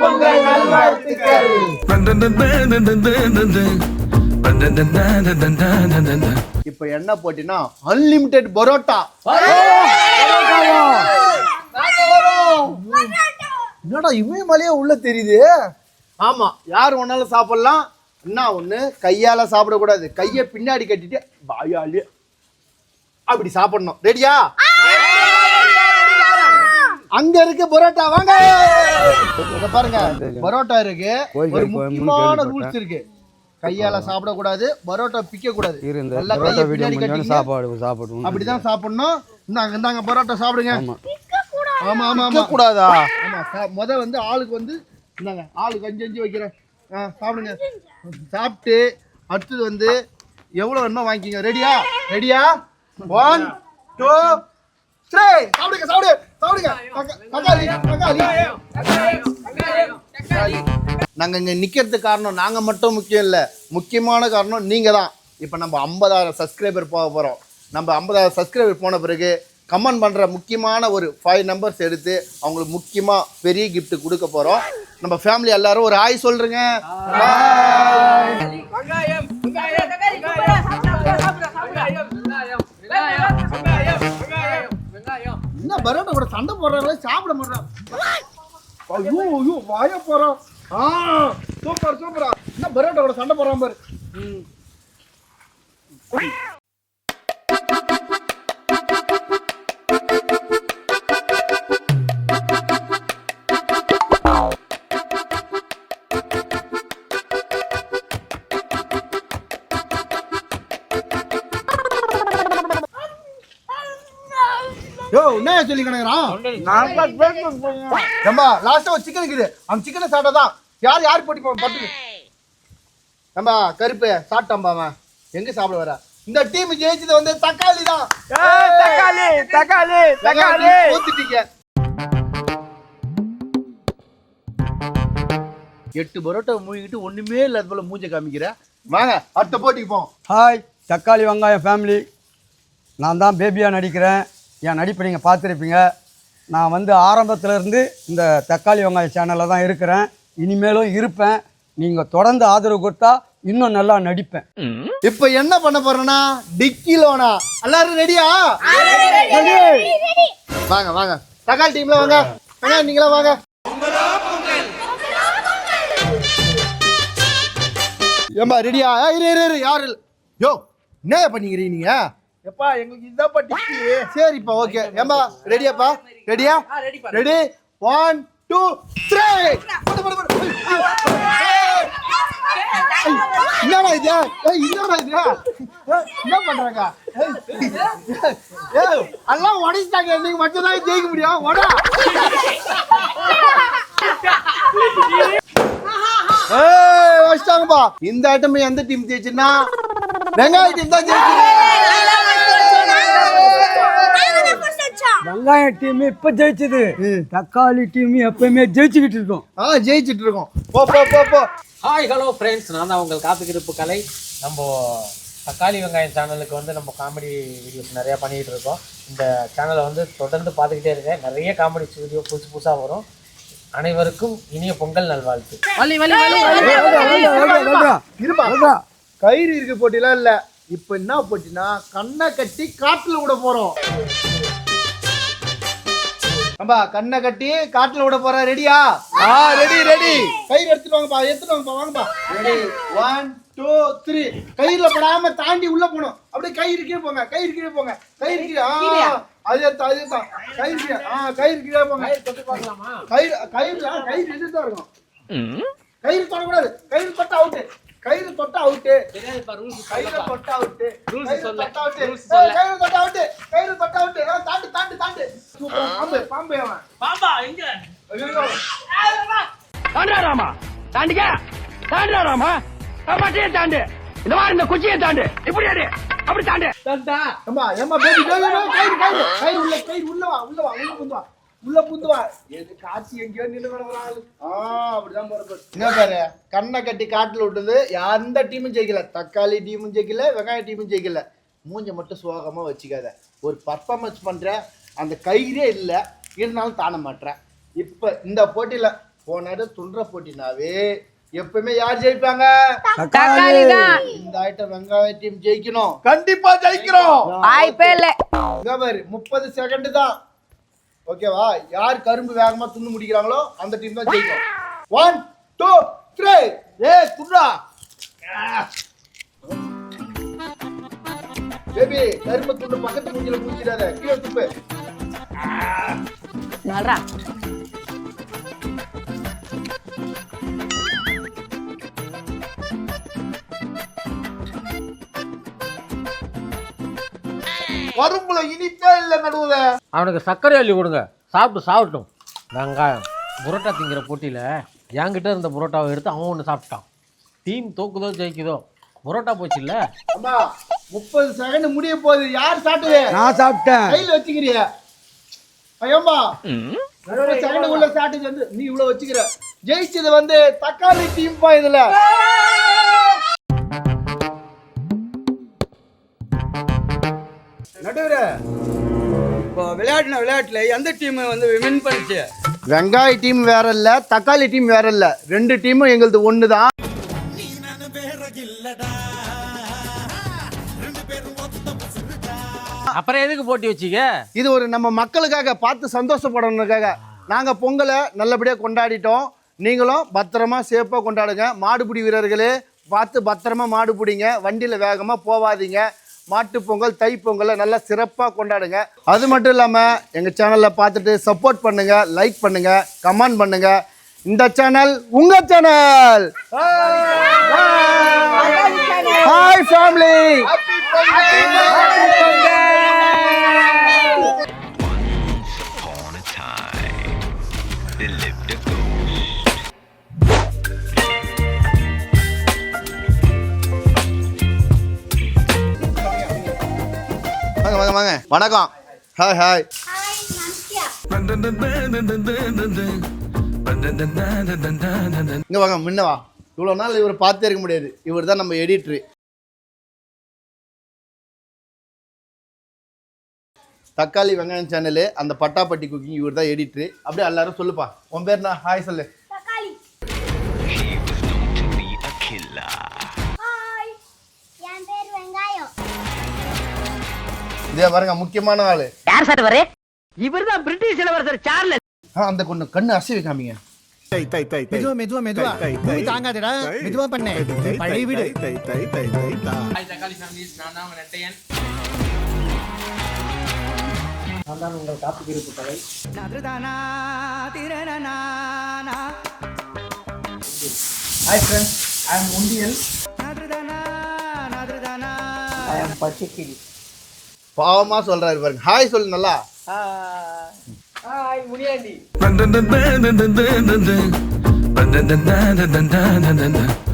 பொங்கல் நல்வாழ்த்துக்கள். இப்ப என்ன போட்டினா அன்லிமிட்டெட் பரோட்டா. என்னடா இமயமலையே உள்ள தெரியுது. ஆமா யார் ஒன்னாலும் சாப்பிடலாம். என்ன ஒண்ணு கையால சாப்பிடக்கூடாது. கையை பின்னாடி கட்டிட்டு வாயாலே. அப்படி சாப்பிடணும். ரெடியா அங்க இருக்கு பரோட்டா. வாங்க. இங்க பாருங்க. பரோட்டா இருக்கு. ஒரு முக்கியமான ரூல்ஸ் இருக்கு. கையால சாப்பிடக்கூடாது பரோட்டா பிக்க கூடாது நல்லா கையை பின்னாடி கட்டிங்க சாப்பாடு சாப்பிடுவோம் அப்படிதான் சாப்பிடணும். இந்தாங்க இந்தாங்க பரோட்டா சாப்பிடுங்க. ஆமா. ஆமா ஆமா கூடாதா ஆமா முத வந்து ஆளுக்கு வந்து இந்தாங்க ஆளுக்கு அஞ்சு அஞ்சு வைக்கிறேன். ஆ சாப்பிடுங்க. சாப்பிட்டு அடுத்தது வந்து எவ்வளவு வேணுமோ வாங்கிக்கங்க. ரெடியா ரெடியா ஒன் டூ த்ரீ சாப்பிடுங்க சாப்பிடு. சாப்பிடுங்க தக்கா- தக்காளி தக்காளி நாங்க இங்க நிக்கிறதுக்கு காரணம் நாங்க மட்டும் முக்கியம் இல்ல. முக்கியமான காரணம் நீங்க தான். இப்போ நம்ம ஐம்பதாயிரம் சப்ஸ்கிரைபர் போக போறோம். நம்ம ஐம்பதாயிரம் சப்ஸ்கிரைபர் போன பிறகு கமெண்ட் பண்ற முக்கியமான ஒரு ஃபைவ் நம்பர்ஸ் எடுத்து அவங்களுக்கு முக்கியமா பெரிய gift கொடுக்க போறோம். நம்ம ஃபேமிலி எல்லாரும் ஒரு ஆய் சொல்றேங்க என்ன பரோட்டா கூட சண்டை போடுறாங்களே சாப்பிட மாட்டான். ஐயோ ஐயோ வாய போறான் ஆ சூப்பர் சூப்பரா. என்ன பரோட்டா கூட சண்டை போடுறான் பாரு. ம். யோ என்ன சொல்லி கிடக்குறான்? நம்ம லாஸ்டா ஒரு சிக்கன் இருக்குது. அந்த சிக்கனை சாப்பிட்டாதான் யார் யார் போட்டி போ- பத்து? நம்ம கருப்பு சாப்பிட்டாம்பா அவன். எங்க சாப்பிட வர? இந்த டீம் ஜெயிச்சது வந்து தக்காளி தான். தக்காளி தக்காளி தக்காளி. ஊத்திட்டீங்க எட்டு பரோட்டா மூழ்கிட்டு ஒண்ணுமே இல்லாத போல மூஞ்ச காமிக்கிற. வாங்க அடுத்த போட்டிக்கு போவோம். ஹாய் தக்காளி வெங்காயம் ஃபேமிலி நான் தான் பேபியாக நடிக்கிறேன். என் நடிப்பை நீங்கள் பார்த்துருப்பீங்க. நான் வந்து ஆரம்பத்துல இருந்து இந்த தக்காளி வெங்காயம் சேனலில் தான் இருக்கிறேன். இனிமேலும் இருப்பேன். நீங்கள் தொடர்ந்து ஆதரவு கொடுத்தா இன்னும் நல்லா நடிப்பேன். இப்ப என்ன பண்ண போறேன்னா டிக்கிலோனா? எல்லாரும் ரெடியா ரெடி வாங்க வாங்க. தக்காளி டீம்ல வாங்க. வாங்க நீங்களா வாங்க. ஏம்பா ரெடியா இரு இரு இரு யாரு. யோ என்ன பண்ணிக்கிறீங்க நீங்க? எப்பா எங்களுக்கு இதான்ப்பா டிக்கி சரிப்பா ஓகே ஏம்பா ரெடியாப்பா ரெடியா ரெடி ஒன் டூ த்ரீ என்னடா இது? ஏய், என்னடா இது? என்ன பண்றாங்க? எல்லாம் உடைச்சிட்டாங்க. நீங்க மட்டும் தான் ஜெயிக்க முடியும். உடா வச்சிட்டாங்கப்பா இந்த ஆட்டம் எந்த டீம் ஜெயிச்சுன்னா வெங்காய டீம் தான் ஜெயிச்சு வெங்காயம் டீம் இப்போ ஜெயிச்சது தக்காளி டீம் எப்பயுமே ஜெயிச்சுக்கிட்டு இருக்கோம் ஆ ஜெயிச்சிட்டு இருக்கோம் போ போ போ போ ஹாய் ஹலோ ஃப்ரெண்ட்ஸ் நான் தான் உங்கள் காத்துக்கிருப்பு கலை நம்ம தக்காளி வெங்காயம் சேனலுக்கு வந்து நம்ம காமெடி வீடியோஸ் நிறையா பண்ணிகிட்டு இருக்கோம் இந்த சேனலை வந்து தொடர்ந்து பார்த்துக்கிட்டே இருக்கேன் நிறைய காமெடி வீடியோ புதுசு புதுசாக வரும் அனைவருக்கும் இனிய பொங்கல் நல்வாழ்த்து இருப்பா கயிறு இருக்கு போட்டிலாம் இல்ல இப்ப என்ன போட்டினா கண்ணை கட்டி காட்டுல விட போறோம் அம்பா கண்ணை கட்டி காட்டுல விட போற ரெடியா ஆ ரெடி ரெடி கயிறு எடுத்துட்டு வாங்கப்பா எடுத்துட்டு வாங்கப்பா வாங்கப்பா. ரெடி ஒன் டூ த்ரீ கயிறுல படாம தாண்டி உள்ள போகணும். அப்படியே கயிறு கீழே போங்க கயிறு கீழே போங்க. கயிறு கீழே ஆ அதே தான் அதே தான் கயிறு கீழே ஆ கயிறு கீழே போங்க. கயிறு கயிறு கயிறு இது தான் இருக்கும். கயிறு தொடக்கூடாது. கயிறு தொட்டா அவுட்டு கயிறு தொட்டா அவுட்டு கயிறு தொட்டா அவுட்டு கயிறு தொட்டா அவுட்டு கயிறு தொட்டா அவுட்டு ஆ, தாண்டு தாண்டு தாண்டு சூப்பர் பாம்பு அவன். பாம்பா எங்க? தாண்டாராமா தாண்டிக்க. தாண்டாராமா பட்டியை தாண்டு. இந்த மாதிரி இந்த குச்சியை தாண்டு. இப்படி அடி. அப்படி தாண்டு. அம்மா பேபி பேபி கயிறு கயிறு கயிறு உள்ள கயிறு உள்ள வா உள்ள வா உள்ள புந்து வா உள்ள புந்து வா எது காட்சி எங்கேயோ நின்று கிடக்குறாள் ஆ அப்படிதான் போறது என்ன பாரு? கண்ணை கட்டி காட்டுல விட்டது. எந்த டீமும் ஜெயிக்கல. தக்காளி டீமும் ஜெயிக்கல வெங்காய டீமும் ஜெயிக்கல. மூஞ்ச மட்டும் சோகமா வச்சுக்காத. ஒரு பர்ஃபார்மன்ஸ் பண்ற அந்த கயிறே இல்ல. இருந்தாலும் தான மாட்டேன் இப்ப இந்த போட்டியில போனாடு துன்ற போட்டினாவே எப்பவுமே யார் ஜெயிப்பாங்க? தக்காளி. தான். இந்த ஐட்டம் வெங்காய டீம் ஜெயிக்கணும். கண்டிப்பா ஜெயிக்கிறோம். வாய்ப்பே இல்ல. இங்க பாரு முப்பது செகண்ட் தான். ஓகேவா? யார் கரும்பு வேகமா துண்ணு முடிக்கிறாங்களோ அந்த டீம் தான் ஜெயிக்கும். ஒன் டூ த்ரீ ஏ துண்ணா பேபி கரும்பு துண்டு பக்கத்து மூஞ்சில முடிச்சிடாத கீழே துப்பு. நல்றா கரும்புல இனிப்பே இல்ல நடுவுல. அவனுக்கு சர்க்கரை அள்ளி கொடுங்க. சாப்பிட்டு சாப்பிட்டோம் வெங்காயம் புரோட்டா திங்கிற போட்டியில் என்கிட்ட இருந்த புரோட்டாவை எடுத்து அவன் ஒன்று சாப்பிட்டான். டீம் தோக்குதோ ஜெயிக்குதோ புரோட்டா போச்சு இல்லை அம்மா முப்பது செகண்ட் முடிய போகுது. யார் சாப்பிட்டது? நான் சாப்பிட்டேன். கையில வச்சுக்கிறிய. செகண்ட் உள்ள சாப்பிட்டது வந்து நீ இவ்வளவு வச்சுக்கிற. ஜெயிச்சது வந்து தக்காளி டீம் பா இதுல. நடுவர. இப்போ விளையாடின விளையாட்டுல எந்த டீம் வந்து வின் பண்ணுச்சு? வெங்காய டீம் வேற இல்ல தக்காளி டீம் வேற இல்ல. ரெண்டு டீமும் எங்களுது ஒண்ணுதான். அப்புறம் எதுக்கு போட்டி வச்சிக்க இது ஒரு நம்ம மக்களுக்காக பார்த்து சந்தோஷப்படணுக்காக. நாங்க பொங்கலை நல்லபடியா கொண்டாடிட்டோம். நீங்களும் பத்திரமா சேஃபாக கொண்டாடுங்க. மாடுபிடி வீரர்களே பார்த்து பத்திரமா மாடு பிடிங்க. வண்டியில் வேகமாக போவாதீங்க. மாட்டு பொங்கல் தை பொங்கலை நல்லா சிறப்பாக கொண்டாடுங்க. அது மட்டும் இல்லாமல் எங்கள் சேனலில் பார்த்துட்டு சப்போர்ட் பண்ணுங்க லைக் பண்ணுங்க கமெண்ட் பண்ணுங்க. இந்த சேனல் உங்க சேனல் ஹாய் ஃபேமிலி வாங்க வணக்கம். ஹாய் ஹாய் இங்க வாங்க முன்னவா இவ்வளோ நாள் இவர் பார்த்தே இருக்க முடியாது. இவர் தான் நம்ம எடிட்ரு தக்காளி வெங்காயம் சேனலு அந்த பட்டாப்பட்டி குக்கிங் இவர் தான் எடிட்ரு அப்படியே எல்லாரும் சொல்லுப்பா. உன் பேர் நான் ஹாய் சொல்லு. இதே பாருங்க முக்கியமான ஆளு. யார் சார் வரே இவர்? தான் பிரிட்டிஷ் இளவரசர் சார்லஸ். ஆ, அந்த கொண்டு கண்ணு அசைவி காமிங்க மெதுவா மெதுவா மெதுவா. பூமி தாங்காதடா. மெதுவா பண்ணு. பழைய வீடு. தக்காளி ஃபேமிலிஸ் நான் தான் நெட்டையன். நான் தான் உங்கள் காப்பி இருப்பு கலை. ஹாய் ஃப்ரெண்ட்ஸ் ஐ எம் உண்டியல் பச்சைக்கிளி பாவமா சொல்றாரு பாருங்க ஹாய் சொல்லு நல்லா ஹாய் முனியாண்டி